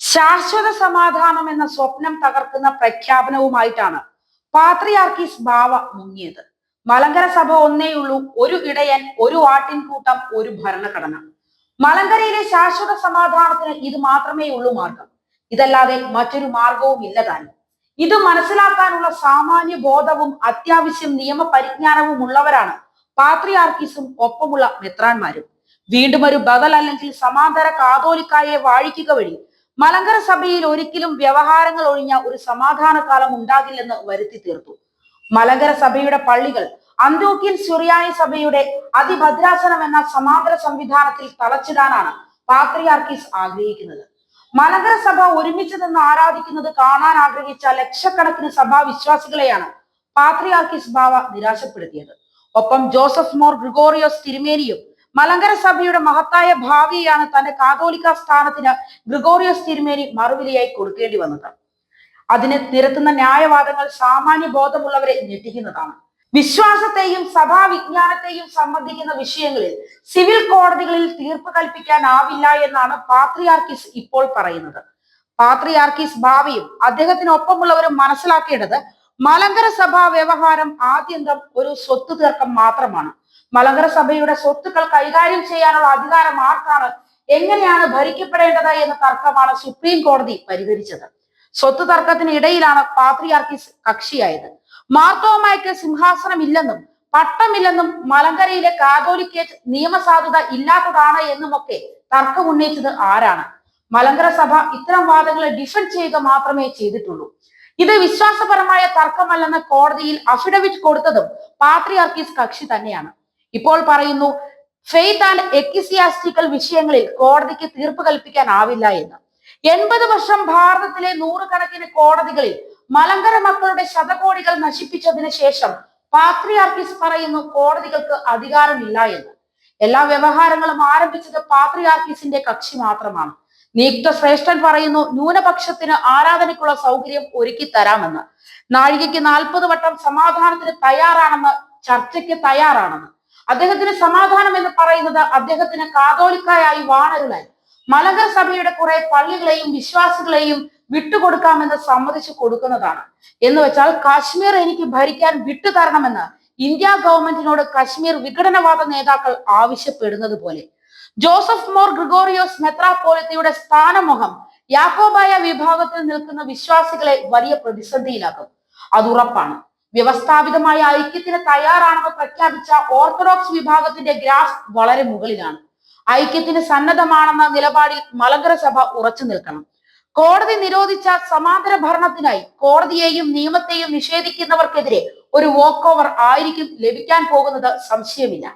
ശാശ്വത സമാധാനം എന്ന സ്വപ്നം തകർക്കുന്ന പ്രഖ്യാപനവുമായിട്ടാണ് പാത്രിയാർക്കീസ് ബാവ മുങ്ങിയത്. മലങ്കര സഭ ഒന്നേയുള്ളൂ ഒരു ഇടയൻ ഒരു ആട്ടിൻകൂട്ടം ഒരു ഭരണഘടന. മലങ്കരയിലെ ശാശ്വത സമാധാനത്തിന് ഇത് മാത്രമേ ഉള്ളൂ മാർഗം. ഇതല്ലാതെ മറ്റൊരു മാർഗവും ഇല്ല താനും. ഇത് മനസ്സിലാക്കാനുള്ള സാമാന്യ ബോധവും അത്യാവശ്യം നിയമ പരിജ്ഞാനവും ഉള്ളവരാണ് പാത്രിയാർക്കീസും ഒപ്പമുള്ള മെത്രാന്മാരും. വീണ്ടും ഒരു ബദൽ അല്ലെങ്കിൽ സമാന്തര കാതോലിക്കായെ വാഴിക്കുക വഴി മലങ്കര സഭയിൽ ഒരിക്കലും വ്യവഹാരങ്ങൾ ഒഴിഞ്ഞ ഒരു സമാധാന കാലം ഉണ്ടാകില്ലെന്ന് വരുത്തി തീർത്തു. മലങ്കര സഭയുടെ പള്ളികൾ അന്ത്യോക്യൻ സുറിയാനി സഭയുടെ അതിഭദ്രാസനം എന്ന സമാന്തര സംവിധാനത്തിൽ തളച്ചിടാനാണ് പാത്രിയാർക്കീസ് ആഗ്രഹിക്കുന്നത്. മലങ്കര സഭ ഒരുമിച്ച് നിന്ന് ആരാധിക്കുന്നത് കാണാൻ ആഗ്രഹിച്ച ലക്ഷക്കണക്കിന് സഭാ വിശ്വാസികളെയാണ് പാത്രിയാർക്കീസ് ബാവ നിരാശപ്പെടുത്തിയത്. ഒപ്പം ജോസഫ് മോർ ഗ്രിഗോറിയോസ് തിരുമേനിയും മലങ്കര സഭയുടെ മഹത്തായ ഭാവിയാണ് തന്റെ കാതോലിക്ക സ്ഥാനത്തിന് ഗ്രിഗോറിയസ് തിരുമേനി മറുവിലയായി കൊടുക്കേണ്ടി വന്നത്. അതിനെ നിരത്തുന്ന ന്യായവാദങ്ങൾ സാമാന്യ ബോധമുള്ളവരെ ഞെട്ടിക്കുന്നതാണ്. വിശ്വാസത്തെയും സഭാ വിജ്ഞാനത്തെയും സംബന്ധിക്കുന്ന വിഷയങ്ങളിൽ സിവിൽ കോടതികളിൽ തീർപ്പ് കൽപ്പിക്കാനാവില്ല എന്നാണ് പാത്രിയാർക്കിസ് ഇപ്പോൾ പറയുന്നത്. പാത്രിയാർക്കിസ് ഭാവിയും അദ്ദേഹത്തിനൊപ്പമുള്ളവരും മനസ്സിലാക്കേണ്ടത് മലങ്കര സഭാ വ്യവഹാരം ആദ്യന്തം ഒരു സ്വത്ത് തീർക്കം മാത്രമാണ്. മലങ്കര സഭയുടെ സ്വത്തുക്കൾ കൈകാര്യം ചെയ്യാനുള്ള അധികാരം ആർക്കാണ്? എങ്ങനെയാണ് ഭരിക്കപ്പെടേണ്ടത് എന്ന തർക്കമാണ് സുപ്രീം കോടതി പരിഹരിച്ചത്. സ്വത്ത് തർക്കത്തിന് ഇടയിലാണ് പാത്രിയാർക്കിസ് കക്ഷിയായത്. മാർത്തോമായ്ക്ക് സിംഹാസനമില്ലെന്നും പട്ടമില്ലെന്നും മലങ്കരയിലെ കാതോലിക്കേറ്റ് നിയമസാധുത ഇല്ലാത്തതാണ് എന്നുമൊക്കെ തർക്കം ഉന്നയിച്ചത് ആരാണ്? മലങ്കര സഭ ഇത്തരം വാദങ്ങളെ ഡിഫൻഡ് ചെയ്യുക മാത്രമേ ചെയ്തിട്ടുള്ളൂ. ഇത് വിശ്വാസപരമായ തർക്കമല്ലെന്ന് കോടതിയിൽ അഫിഡവിറ്റ് കൊടുത്തതും പാത്രിയാർക്കീസ് കക്ഷി തന്നെയാണ്. ഇപ്പോൾ പറയുന്നു ഫെയ്ത്ത് ആൻഡ് എക്കിസിയാസ്റ്റിക്കൽ വിഷയങ്ങളിൽ കോടതിക്ക് തീർപ്പ് കൽപ്പിക്കാനാവില്ല എന്ന്. എൺപത് വർഷം ഭാരതത്തിലെ നൂറുകണക്കിന് കോടതികളിൽ മലങ്കര മക്കളുടെ ശതകോടികൾ നശിപ്പിച്ചതിന് ശേഷം പാത്രിയാർക്കിസ് പറയുന്നു കോടതികൾക്ക് അധികാരമില്ല എന്ന്. എല്ലാ വ്യവഹാരങ്ങളും ആരംഭിച്ചത് പാത്രിയാർക്കിസിന്റെ കക്ഷി മാത്രമാണ്. നിയുക്ത ശ്രേഷ്ഠൻ പറയുന്നു ന്യൂനപക്ഷത്തിന് ആരാധനയ്ക്കുള്ള സൗകര്യം ഒരുക്കി തരാമെന്ന്. നാഴികയ്ക്ക് നാൽപ്പത് വട്ടം സമാധാനത്തിന് തയ്യാറാണെന്ന് ചർച്ചയ്ക്ക് തയ്യാറാണെന്ന്. അദ്ദേഹത്തിന് സമാധാനം എന്ന് പറയുന്നത് അദ്ദേഹത്തിന് കാതോലിക്കായായി വാണരുളാൻ മലങ്കര സഭയുടെ കുറെ പള്ളികളെയും വിശ്വാസികളെയും വിട്ടുകൊടുക്കാമെന്ന് സമ്മതിച്ചു കൊടുക്കുന്നതാണ്. എന്ന് വെച്ചാൽ കാശ്മീർ എനിക്ക് ഭരിക്കാൻ വിട്ടു തരണമെന്ന് ഇന്ത്യ ഗവൺമെന്റിനോട് കശ്മീർ വിഘടനവാദ നേതാക്കൾ ആവശ്യപ്പെടുന്നത് പോലെ. ജോസഫ് മോർ ഗ്രിഗോറിയോസ് മെത്രാപ്പോലത്തയുടെ സ്ഥാനമുഖം യാക്കോബായ വിഭാഗത്തിൽ നിൽക്കുന്ന വിശ്വാസികളെ വലിയ പ്രതിസന്ധിയിലാക്കും. അത് ഉറപ്പാണ്. വ്യവസ്ഥാപിതമായ ഐക്യത്തിന് തയ്യാറാണെന്ന് പ്രഖ്യാപിച്ച ഓർത്തഡോക്സ് വിഭാഗത്തിന്റെ ഗ്രാഫ് വളരെ മുകളിലാണ്. ഐക്യത്തിന് സന്നദ്ധമാണെന്ന നിലപാടിൽ മലങ്കര സഭ ഉറച്ചു നിൽക്കണം. കോടതി നിരോധിച്ച സമാന്തര ഭരണത്തിനായി കോടതിയെയും നിയമത്തെയും നിഷേധിക്കുന്നവർക്കെതിരെ ഒരു വോക്ക് ഓവർ ആയിരിക്കും ലഭിക്കാൻ പോകുന്നത് സംശയമില്ല.